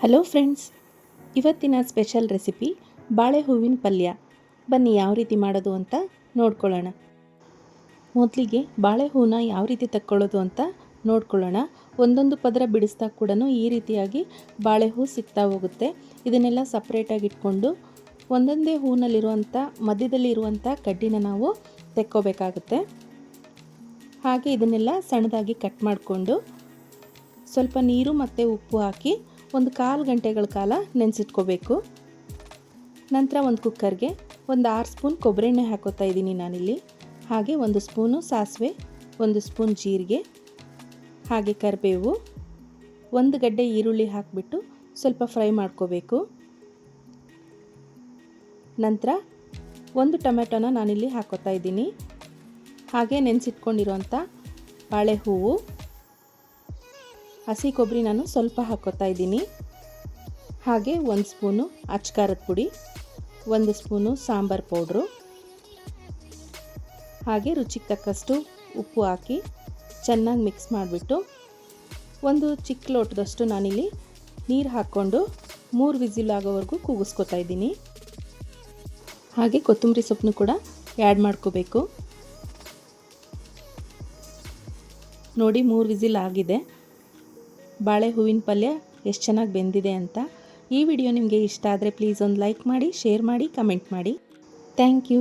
Hello friends, ಇವತ್ತಿನ special recipe ಬಾಳೆ ಹೂವಿನ ಪಲ್ಯ. ಬನ್ನಿ ಯಾವ ರೀತಿ ಮಾಡೋದು ಅಂತ ನೋಡ್ಕೊಳ್ಳೋಣ. ಮೊದಲಿಗೆ ಬಾಳೆ ಹೂವನ್ನ ಯಾವ ರೀತಿ ತಕ್ಕೊಳ್ಳೋದು ಅಂತ ನೋಡ್ಕೊಳ್ಳೋಣ. ಒಂದೊಂದು ಪದರ ಬಿಡಿಸ್ದಾಗ ಕೂಡ ಈ ರೀತಿಯಾಗಿ ಬಾಳೆ ಹೂ ಸಿಗ್ತಾ ಹೋಗುತ್ತೆ. ಇದನ್ನೆಲ್ಲ ಸಪ್ರೇಟಾಗಿ ಇಟ್ಕೊಂಡು ಒಂದೊಂದೇ ಹೂವಿನಲ್ಲಿರುವಂಥ ಮಧ್ಯದಲ್ಲಿ ಇರುವಂಥ ಕಡ್ಡಿನ ನಾವು ತೆಕ್ಕೋಬೇಕಾಗುತ್ತೆ. ಹಾಗೆ ಇದನ್ನೆಲ್ಲ ಸಣ್ಣದಾಗಿ ಕಟ್ ಮಾಡಿಕೊಂಡು ಸ್ವಲ್ಪ ನೀರು ಮತ್ತು ಉಪ್ಪು ಹಾಕಿ ಒಂದು ಕಾಲು ಗಂಟೆಗಳ ಕಾಲ ನೆನೆಸಿಟ್ಕೋಬೇಕು. ನಂತರ ಒಂದು ಕುಕ್ಕರ್ಗೆ ಒಂದು ಆರು ಸ್ಪೂನ್ ಕೊಬ್ಬರೆಣ್ಣೆ ಹಾಕೋತಾ ಇದ್ದೀನಿ ನಾನಿಲ್ಲಿ. ಹಾಗೆ ಒಂದು ಸ್ಪೂನು ಸಾಸಿವೆ, ಒಂದು ಸ್ಪೂನ್ ಜೀರಿಗೆ, ಹಾಗೆ ಕರಿಬೇವು, ಒಂದು ಗಡ್ಡೆ ಈರುಳ್ಳಿ ಹಾಕಿಬಿಟ್ಟು ಸ್ವಲ್ಪ ಫ್ರೈ ಮಾಡ್ಕೋಬೇಕು. ನಂತರ ಒಂದು ಟೊಮೆಟೊನ ನಾನಿಲ್ಲಿ ಹಾಕೋತಾ ಇದ್ದೀನಿ. ಹಾಗೆ ನೆನೆಸಿಟ್ಕೊಂಡಿರುವಂಥ ಬಾಳೆ ಹೂವು ಹಸಿ ಕೊಬ್ಬರಿ ನಾನು ಸ್ವಲ್ಪ ಹಾಕೋತಾ ಇದ್ದೀನಿ. ಹಾಗೆ ಒಂದು ಸ್ಪೂನು ಅಚ್ಕಾರದ ಪುಡಿ, ಒಂದು ಸ್ಪೂನು ಸಾಂಬಾರು ಪೌಡ್ರು, ಹಾಗೆ ರುಚಿಗೆ ತಕ್ಕಷ್ಟು ಉಪ್ಪು ಹಾಕಿ ಚೆನ್ನಾಗಿ ಮಿಕ್ಸ್ ಮಾಡಿಬಿಟ್ಟು ಒಂದು ಚಿಕ್ಕ ಲೋಟದಷ್ಟು ನಾನಿಲ್ಲಿ ನೀರು ಹಾಕ್ಕೊಂಡು ಮೂರು ವಿಸಿಲ್ ಆಗೋವರೆಗೂ ಕೂಗಿಸ್ಕೊತಾ ಇದ್ದೀನಿ. ಹಾಗೆ ಕೊತ್ತಂಬರಿ ಸೊಪ್ಪನ್ನು ಕೂಡ ಆ್ಯಡ್ ಮಾಡ್ಕೋಬೇಕು. ನೋಡಿ ಮೂರು ವಿಸಿಲ್ ಆಗಿದೆ. ಬಾಳೆ ಹೂವಿನ ಪಲ್ಯ ಎಷ್ಟು ಚೆನ್ನಾಗಿ ಬೆಂದಿದೆ ಅಂತ. ಈ ವಿಡಿಯೋ ನಿಮಗೆ ಇಷ್ಟ ಆದರೆ ಪ್ಲೀಸ್ ಒಂದು ಲೈಕ್ ಮಾಡಿ ಶೇರ್ ಮಾಡಿ ಕಮೆಂಟ್ ಮಾಡಿ. Thank you